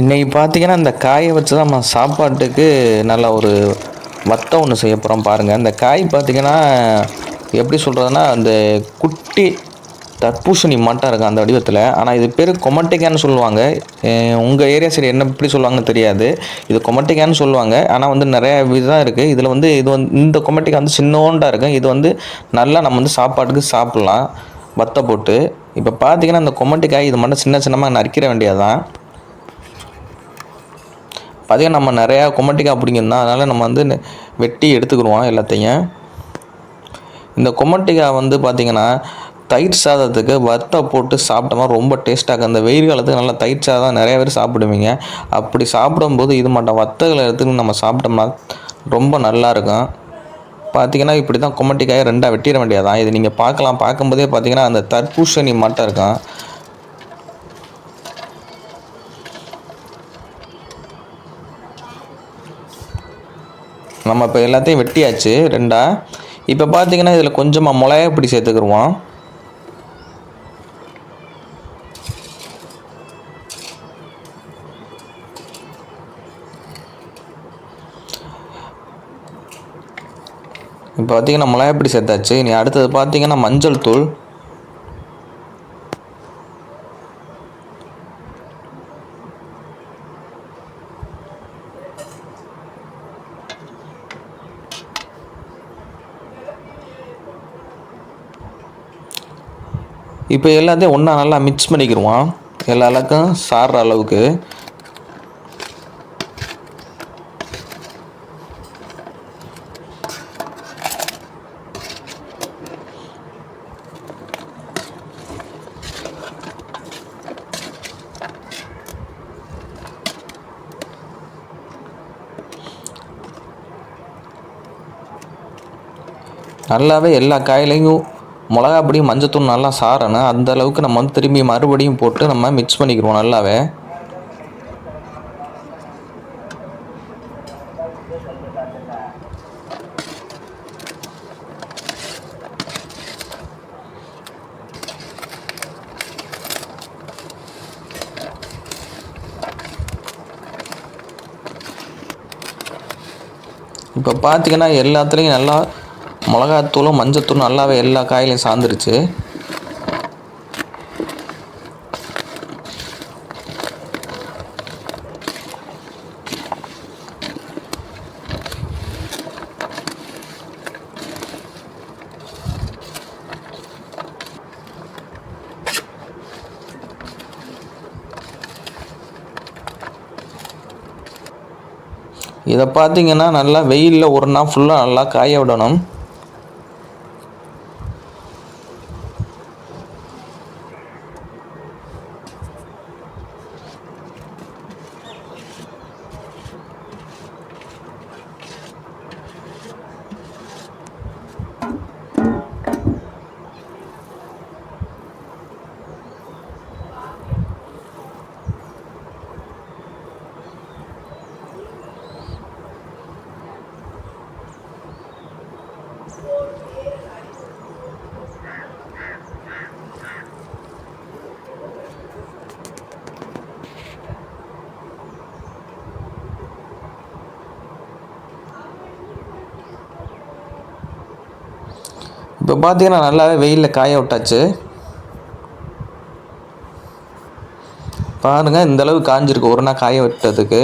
இன்றைக்கி பார்த்தீங்கன்னா இந்த காயை வச்சு தான் நம்ம சாப்பாட்டுக்கு நல்ல ஒரு வத்தம் ஒன்று செய்ய போகிறோம் பாருங்கள் இந்த காய் பார்த்தீங்கன்னா எப்படி சொல்கிறதுனா அந்த குட்டி தர்பூசணி மட்டும் இருக்கும் அந்த வடிவத்தில். ஆனால் இது பேர் கொமட்டிக்கான்னு சொல்லுவாங்க. உங்கள் ஏரியா சைடு என்ன எப்படி சொல்லுவாங்கன்னு தெரியாது. இது கொமட்டிக்கான்னு சொல்லுவாங்க. ஆனால் வந்து நிறைய விதம் இருக்குது இதில் வந்து இது வந்து இந்த கொமட்டிக்கா வந்து சின்னோண்டாக இருக்கும் இது வந்து நல்லா நம்ம வந்து சாப்பாட்டுக்கு சாப்பிட்லாம். வத்த போட்டு. இப்போ பார்த்தீங்கன்னா அந்த கொமட்டிக்காய் இது மட்டும் சின்ன சின்னமாக நறுக்கிற வேண்டியதுதான். பார்த்தீங்கன்னா நம்ம நிறையா கொமட்டிக்காய் பிடிங்கிருந்தோம் அதனால் நம்ம வந்து நெ- வெட்டி எடுத்துக்கிடுவோம் எல்லாத்தையும். இந்த கொமட்டிக்காய் வந்து பார்த்திங்கன்னா தயிர் சாதத்துக்கு வத்தை போட்டு சாப்பிட்டோமா ரொம்ப டேஸ்ட்டாக இருக்கும். அந்த வெயில் காலத்துக்கு நல்லா தயிர் சாதம் நிறைய பேர் சாப்பிடுவீங்க. அப்படி சாப்பிடும்போது இது மட்டும் வத்தகளை எடுத்து நம்ம சாப்பிட்டோம்னா ரொம்ப நல்லா இருக்கும். பார்த்தீங்கன்னா இப்படி தான் கொமட்டிக்காயை ரெண்டாக வெட்டிட வேண்டியதான் இது நீங்கள் பார்க்கலாம். பார்க்கும்போதே பார்த்தீங்கன்னா அந்த தர்பூசணி மட்டும் இருக்கும். நம்ம இப்போ எல்லாத்தையும் வெட்டியாச்சு ரெண்டாக இப்போ பார்த்தீங்கன்னா இதில் கொஞ்சமாக மிளகா இப்படி சேர்த்துக்கிருவோம். இப்போ பார்த்தீங்கன்னா மிளகாப்பொடி சேர்த்தாச்சு. இனி அடுத்தது பார்த்தீங்கன்னா மஞ்சள் தூள். இப்போ எல்லாத்தையும் ஒன்றா நல்லா மிக்ஸ் பண்ணிக்கிடுவான் எல்லா அளவுக்கும் சாடுற அளவுக்கு. நல்லாவே எல்லா காயிலையும் மிளகா பொடியும் மஞ்சத்தூள் நல்லா சாரணும் அந்த அளவுக்கு நம்ம வந்து திரும்பி மறுபடியும் போட்டு நம்ம மிக்ஸ் பண்ணிக்கிறோம் நல்லாவே. இப்போ பார்த்தீங்கன்னா எல்லாத்துலேயும் நல்லா மிளகாத்தூளும் மஞ்சத்தூளும் நல்லாவே எல்லா காயிலையும் சார்ந்துருச்சு இதை பார்த்தீங்கன்னா நல்லா வெயிலில் ஒரு நாள் ஃபுல்லாக நல்லா காய விடணும். இப்போ பார்த்தீங்கன்னா நல்லாவே வெயிலில் காய விட்டாச்சு. பாருங்க இந்த அளவு காஞ்சிருக்கு. ஒரு நாள் காய விட்டதுக்கு.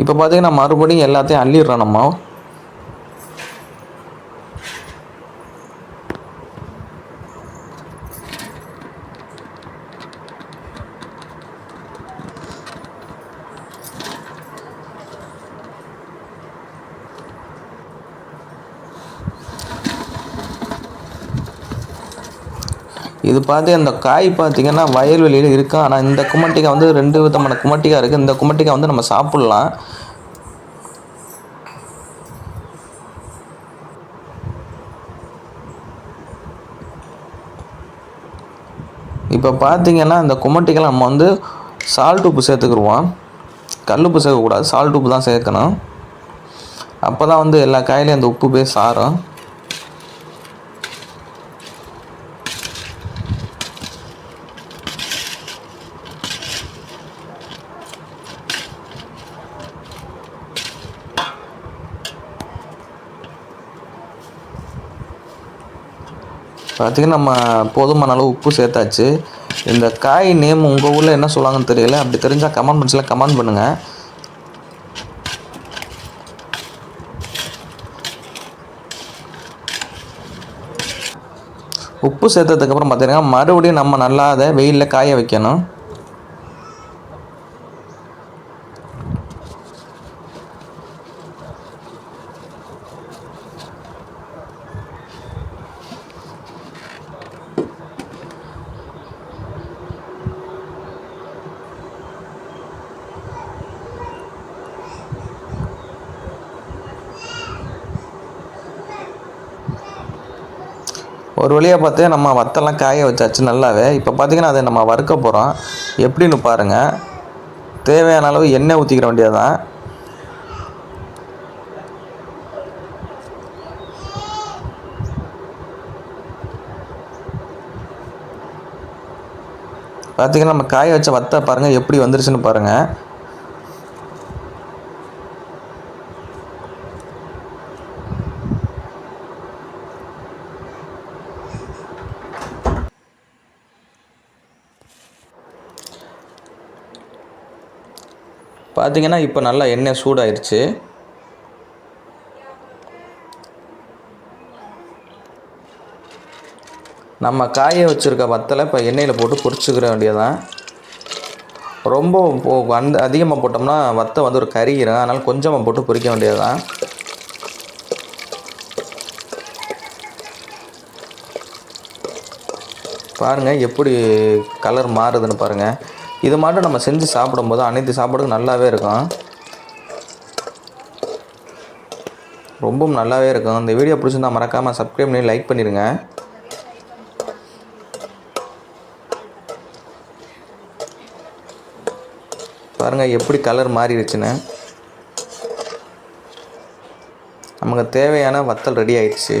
இப்போ பார்த்தீங்கன்னா மறுபடியும் எல்லாத்தையும் அள்ளிடுறோம் நம்ம. இது பார்த்து அந்த காய் பார்த்தீங்கன்னா வயல்வெளியில் இருக்கும் ஆனால் இந்த குமட்டிக்காய் வந்து ரெண்டு விதமான குமட்டிக்காய் இருக்குது இந்த குமட்டிக்காய் வந்து நம்ம சாப்பிட்லாம். இப்போ பார்த்தீங்கன்னா இந்த குமட்டிக்கெல்லாம் நம்ம வந்து சால்ட் உப்பு சேர்த்துக்குருவோம் கல் உப்பு சேர்க்கக்கூடாது. சால்ட் உப்பு தான் சேர்க்கணும். அப்போ தான் வந்து எல்லா காயிலையும் அந்த உப்பு போய் சாரும். பார்த்திங்கன்னா நம்ம போதுமான அளவு உப்பு சேர்த்தாச்சு. இந்த காய் நேம் உங்கள் ஊரில் என்ன சொல்லுவாங்கன்னு தெரியல. அப்படி தெரிஞ்சால் கமெண்ட் பாக்ஸில் கமெண்ட் பண்ணுங்கள் உப்பு சேர்த்ததுக்கப்புறம் பார்த்தீங்கன்னா மறுபடியும் நம்ம நல்லா அதை வெயிலில் காய வைக்கணும். ஒரு வழியாக பார்த்து நம்ம வத்தெல்லாம் காய வச்சாச்சு நல்லாவே. இப்போ பார்த்தீங்கன்னா அதை நம்ம வறுக்க போகிறோம் எப்படின்னு பாருங்கள் தேவையான அளவு எண்ணெய் ஊற்றிக்கிற வேண்டியது தான் பார்த்தீங்கன்னா நம்ம காய வச்ச வத்தை பாருங்கள் எப்படி வந்துருச்சுன்னு பாருங்கள் பார்த்தீங்கன்னா இப்போ நல்லா எண்ணெய் சூடாயிருச்சு. நம்ம காய வச்சுருக்க வத்தலை இப்போ எண்ணெயில் போட்டு பொரிச்சுக்கிற வேண்டியதான் ரொம்ப போ- அந்த அதிகமாக போட்டோம்னா வத்தை வந்து ஒரு கறிகிறோம் அதனால் கொஞ்சமாக போட்டு பொரிக்க வேண்டியதுதான். பாருங்கள் எப்படி கலர் மாறுதுன்னு பாருங்கள் இது மட்டும் நம்ம செஞ்சு சாப்பிடும்போது அனைத்து சாப்பாடுக்கும் நல்லாவே இருக்கும். ரொம்பவும் நல்லாவே இருக்கும். இந்த வீடியோ பிடிச்சிருந்தா மறக்காமல் சப்ஸ்கிரைப் பண்ணி லைக் பண்ணிடுங்க பாருங்கள் எப்படி கலர் மாறிடுச்சுன்னு. நமக்கு தேவையான வத்தல் ரெடி ஆயிடுச்சு.